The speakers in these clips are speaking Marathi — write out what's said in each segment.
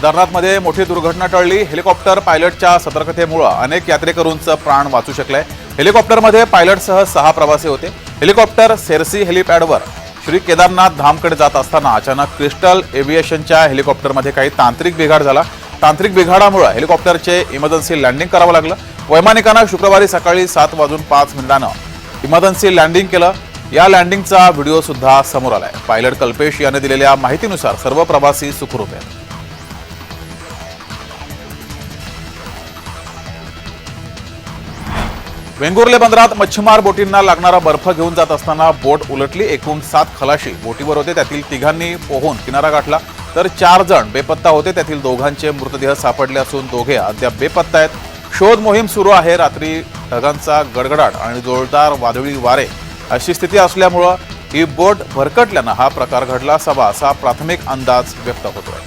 केदारनाथमध्ये मोठी दुर्घटना टळली. हेलिकॉप्टर पायलटच्या सतर्कतेमुळे अनेक यात्रेकरूंचं प्राण वाचू शकलंय हेलिकॉप्टरमध्ये पायलटसह सहा प्रवासी होते. हेलिकॉप्टर सेरसी हेलिपॅडवर श्री केदारनाथ धामकडे जात असताना अचानक क्रिस्टल एव्हिएशनच्या हेलिकॉप्टरमध्ये काही तांत्रिक बिघाड झाला. तांत्रिक बिघाडामुळे हेलिकॉप्टरचे इमर्जन्सी लँडिंग करावं लागलं. वैमानिकांना शुक्रवारी सकाळी सात वाजून पाच मिनिटानं इमर्जन्सी लँडिंग केलं. या लँडिंगचा व्हिडिओ सुद्धा समोर आलाय. पायलट कल्पेश याने दिलेल्या माहितीनुसार सर्व प्रवासी सुखरूप आहेत. वेंगुर्ले बंदरात मच्छीमार बोटींना लागणारा बर्फ घेऊन जात असताना बोट उलटली एकूण सात खलाशी. बोटीवर होते त्यातील तिघांनी पोहून किनारा गाठला. तर चार जण बेपत्ता होते त्यातील दोघांचे मृतदेह सापडले असून दोघे अद्याप बेपत्ता आहेत. शोध मोहीम सुरू आहे रात्री ढगांचा गडगडाट आणि जोरदार वादळी वारे. अशी स्थिती असल्यामुळं ही बोट भरकटल्यानं हा प्रकार घडला असावा असा प्राथमिक अंदाज व्यक्त होतोय.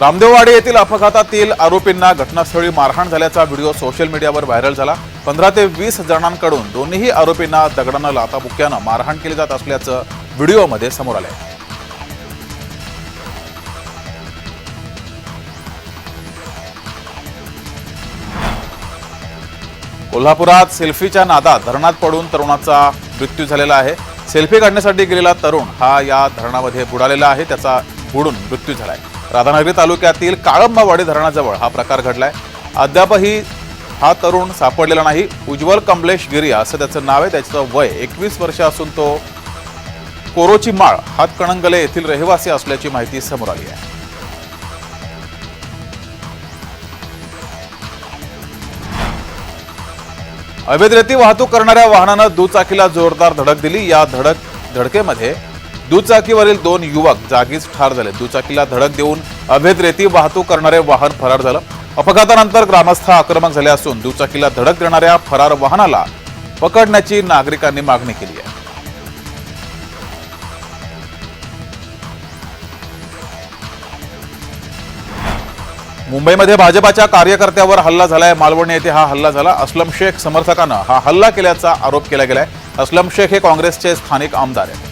रामदेववाडी येथील अपघातातील आरोपींना घटनास्थळी मारहाण झाल्याचा व्हिडिओ सोशल मीडियावर व्हायरल झाला. पंधरा ते वीस जणांकडून दोन्ही आरोपींना दगडानं लाताबुक्यानं मारहाण केली जात असल्याचं व्हिडिओमध्ये समोर आलंय. कोल्हापुरात सेल्फीच्या नादात धरणात पडून तरुणाचा मृत्यू झालेला आहे. सेल्फी काढण्यासाठी गेलेला तरुण हा या धरणामध्ये बुडालेला आहे. त्याचा बुडून मृत्यू झाला आहे राधानगरी तालुक्यातील काळंबावाडी धरणाजवळ हा प्रकार घडलाय. अद्यापही हा तरुण सापडलेला नाही. उज्ज्वल कमलेश गिरी असं त्याचं नाव आहे. त्याचं वय एकवीस वर्ष असून तो कोरोची माळ हातकणंगले येथील रहिवासी असल्याची माहिती समोर आली आहे. अवैध रेती वाहतूक करणाऱ्या वाहनानं दुचाकीला जोरदार धडक दिली. या धडक धडकेमध्ये दुचाकीवरील दोन युवक जागीच ठार झाले. दुचाकीला धडक देऊन अभेद रेती वाहतूक करणारे वाहन फरार झालं. अपघातानंतर ग्रामस्थ आक्रमक झाले असून दुचाकीला धडक देणाऱ्या फरार वाहनाला पकडण्याची नागरिकांनी मागणी केली आहे. मुंबईमध्ये भाजपाच्या कार्यकर्त्यावर हल्ला झालाय. मालवणी येथे हा हल्ला झाला. अस्लम शेख समर्थकानं हा हल्ला केल्याचा आरोप केला गेलाय. अस्लम शेख हे काँग्रेसचे स्थानिक आमदार आहेत.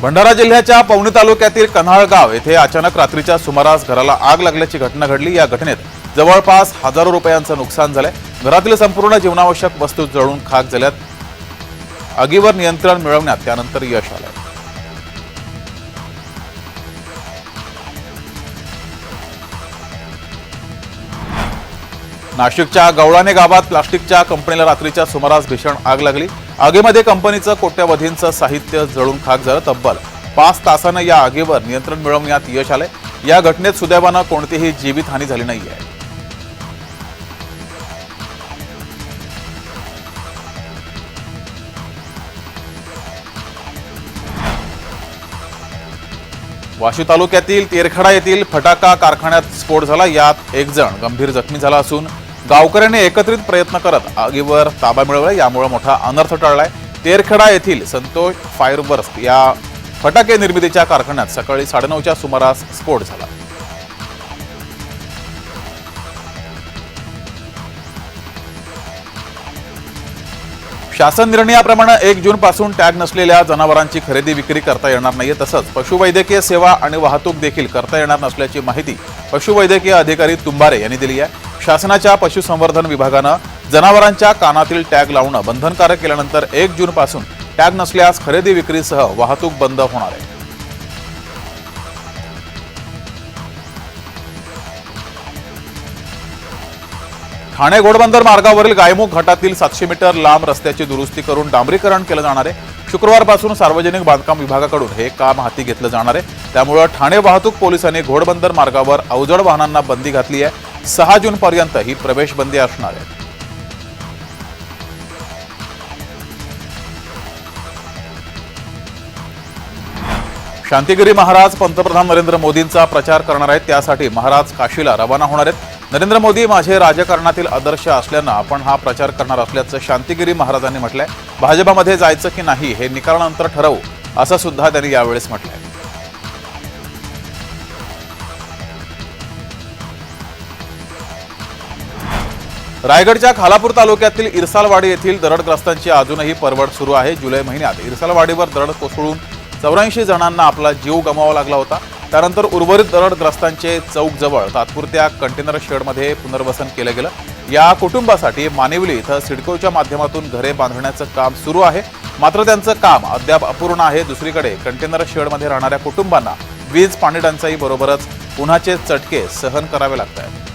भंडारा जिल्ह्याच्या पवनी तालुक्यातील कन्हाळगाव येथे अचानक रात्रीच्या सुमारास घराला आग लागल्याची घटना घडली. या घटनेत जवळपास हजारो रुपयांचं नुकसान झालंय. घरातील संपूर्ण जीवनावश्यक वस्तू जळून खाक झाल्यात. आगीवर नियंत्रण मिळवण्यात त्यानंतर यश आलं नाशिकच्या गवळाने गावात प्लास्टिकच्या कंपनीला रात्रीच्या सुमारास भीषण आग लागली. आगीमध्ये कंपनीचं कोट्यवधींचं साहित्य जळून खाक झालं तब्बल. पाच तासानं या आगीवर नियंत्रण मिळवण्यात यश आलंय. या घटनेत सुदैवानं कोणतीही जीवितहानी झाली नाहीये. वाशी तालुक्यातील तेरखडा येथील फटाका कारखान्यात स्फोट झाला. यात एक जण गंभीर जखमी झाला असून गावकऱ्यांनी एकत्रित प्रयत्न करत आगीवर ताबा मिळवला. यामुळे मोठा अनर्थ टळलाय. तेरखेडा येथील संतोष फायरबर्स या फटाके निर्मितीच्या कारखान्यात सकाळी साडेनऊच्या सुमारास स्फोट झाला. शासन निर्णयाप्रमाणे एक जून पासून टॅग नसलेल्या जनावरांची खरेदी विक्री करता येणार नाहीये तसंच पशुवैद्यकीय सेवा आणि वाहतूक देखील करता येणार नसल्याची माहिती पशुवैद्यकीय अधिकारी तुंबारे यांनी दिली आहे. शासनाच्या पशुसंवर्धन विभागानं जनावरांच्या कानातील टॅग लावणं बंधनकारक केल्यानंतर एक जूनपासून टॅग नसल्यास खरेदी विक्रीसह वाहतूक बंद होणार आहे. ठाणे घोडबंदर मार्गावरील गायमुख घाटातील सातशे मीटर लांब रस्त्याची दुरुस्ती करून डांबरीकरण केलं जाणार आहे. शुक्रवारपासून सार्वजनिक बांधकाम विभागाकडून हे काम हाती घेतलं जाणार आहे. त्यामुळं ठाणे वाहतूक पोलिसांनी घोडबंदर मार्गावर अवजड वाहनांना बंदी घातली आहे. सहा जून पर्यंत ही प्रवेश बंदी असणार आहे. शांतिगिरी महाराज पंतप्रधान नरेंद्र मोदींचा प्रचार करणार आहेत. त्यासाठी महाराज काशीला रवाना होणार आहेत. नरेंद्र मोदी माझे राजकारणातील आदर्श असल्यानं आपण हा प्रचार करणार असल्याचं शांतिगिरी महाराजांनी म्हटलंय. भाजपामध्ये जायचं की नाही हे निकालानंतर ठरवू असं सुद्धा त्यांनी यावेळेस म्हटलंय. रायगडच्या खालापूर तालुक्यातील इरसालवाडी येथील दरडग्रस्तांची अजूनही परवड सुरू आहे. जुलै महिन्यात इरसालवाडीवर दरड कोसळून चौऱ्याऐंशी जणांना आपला जीव गमावा लागला होता. त्यानंतर उर्वरित दरडग्रस्तांचे चौकजवळ तात्पुरत्या कंटेनर शेडमध्ये पुनर्वसन केलं गेलं. या कुटुंबासाठी मानिवली इथं सिडकोच्या माध्यमातून घरे बांधण्याचं काम सुरू आहे. मात्र त्यांचं काम अद्याप अपूर्ण आहे. दुसरीकडे कंटेनर शेडमध्ये राहणाऱ्या कुटुंबांना वीज पाणी टंचाई बरोबरच उन्हाचे चटके सहन करावे लागत आहेत.